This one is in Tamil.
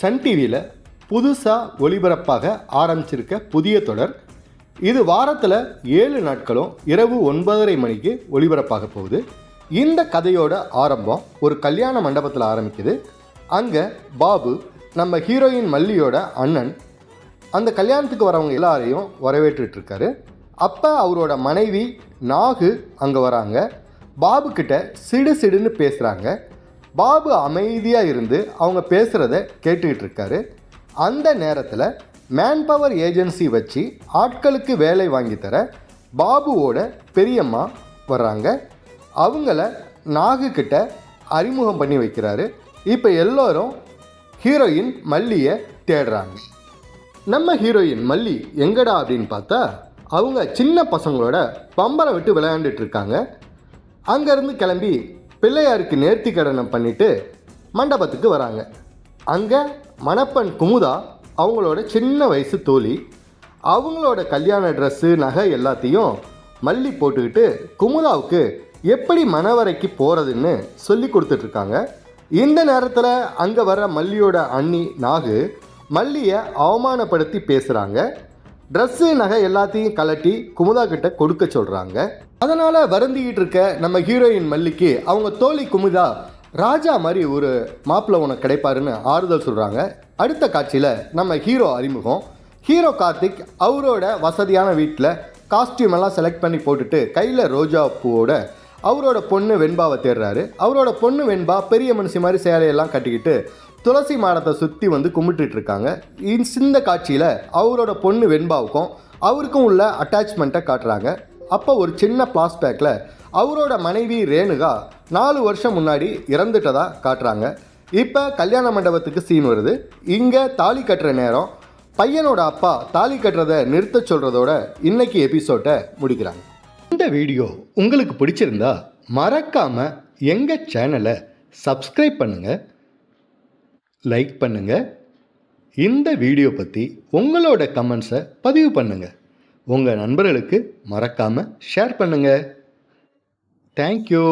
சன் டிவியில் புதுசாக ஒளிபரப்பாக ஆரம்பிச்சிருக்க புதிய தொடர் இது வாரத்தில் ஏழு நாட்களும் இரவு ஒன்பதரை மணிக்கு ஒளிபரப்பாக போகுது. இந்த கதையோட ஆரம்பம் ஒரு கல்யாண மண்டபத்தில் ஆரம்பிக்குது. அங்கே பாபு நம்ம ஹீரோயின் மல்லியோட அண்ணன் அந்த கல்யாணத்துக்கு வரவங்க எல்லாரையும் வரவேற்றுட்டுருக்காரு அப்போ அவரோட மனைவி நாகு அங்கே வராங்க. பாபு கிட்ட சிடு சிடுன்னு பேசுகிறாங்க பாபு அமைதியாக இருந்து அவங்க பேசுகிறத கேட்டுக்கிட்டு இருக்காரு. அந்த நேரத்தில் மேன் பவர் ஏஜென்சி வச்சு ஆட்களுக்கு வேலை வாங்கித்தர தர பாபுவோட பெரியம்மா வர்றாங்க. அவங்கள நாகு கிட்ட அறிமுகம் பண்ணி வைக்கிறாரு. இப்போ எல்லோரும் ஹீரோயின் மல்லியை தேடுறாங்க. நம்ம ஹீரோயின் மல்லி எங்கடா அப்படின்னு பார்த்தா அவங்க சின்ன பசங்களோட பம்பரம் விட்டு விளையாண்டுட்டு இருக்காங்க அங்கேருந்து கிளம்பி பிள்ளையாருக்கு நேர்த்தி கடனம் பண்ணிட்டு மண்டபத்துக்கு வராங்க. அங்கே மணப்பெண் குமுதா அவங்களோட சின்ன வயசு தோழி அவங்களோட கல்யாண ட்ரெஸ்ஸு நகை எல்லாத்தையும் மல்லி போட்டுக்கிட்டு குமுதாவுக்கு எப்படி மணவரைக்கு போகிறதுன்னு சொல்லி கொடுத்துட்ருக்காங்க. இந்த நேரத்தில் அங்கே வர மல்லியோட அண்ணி நாகு மல்லியை அவமானப்படுத்தி பேசுகிறாங்க ட்ரெஸ்ஸு நகை எல்லாத்தையும் கலட்டி குமுதா கிட்ட கொடுக்க சொல்கிறாங்க அதனால் வருந்திக்கிட்டு இருக்க நம்ம ஹீரோயின் மல்லிக்கு அவங்க தோழி குமுதா ராஜா மாதிரி ஒரு மாப்பிள்ளை உனக்கு கிடைப்பாருன்னு ஆறுதல் சொல்கிறாங்க அடுத்த காட்சியில் நம்ம ஹீரோ அறிமுகம். ஹீரோ கார்த்திக் அவரோட வசதியான வீட்டில் காஸ்டியூம் எல்லாம் செலக்ட் பண்ணி போட்டுட்டு கையில் ரோஜா பூவோட அவரோட பொண்ணு வெண்பாவை தேடுறாரு. அவரோட பொண்ணு வெண்பா பெரிய மனுஷி மாதிரி சேலையெல்லாம் கட்டிக்கிட்டு துளசி மாடத்தை சுற்றி வந்து கும்பிட்டுட்டு இருக்காங்க. இந்த- காட்சியில் அவரோட பொண்ணு வெண்பாவுக்கும் அவருக்கும் உள்ள அட்டாச்மெண்ட்டை காட்டுறாங்க. அப்போ ஒரு சின்ன பிளாஸ்பேக்கில் அவரோட மனைவி ரேணுகா நாலு வருஷம் முன்னாடி இறந்துட்டதா காட்டுறாங்க. இப்போ கல்யாண மண்டபத்துக்கு சீன் வருது. இங்கே தாலி கட்டுற நேரம் பையனோட அப்பா தாலி கட்டுறதை நிறுத்த சொல்கிறதோட இன்னைக்கு எபிசோட்டை முடிக்கிறாங்க. இந்த வீடியோ உங்களுக்கு பிடிச்சிருந்தா மறக்காமல் எங்கள் சேனலை சப்ஸ்கிரைப் பண்ணுங்கள் லைக் பண்ணுங்கள் இந்த வீடியோ பற்றி உங்களோட கமெண்ட்ஸை பதிவு பண்ணுங்கள் உங்கள் நண்பர்களுக்கு மறக்காமல் ஷேர் பண்ணுங்கள் தேங்க்யூ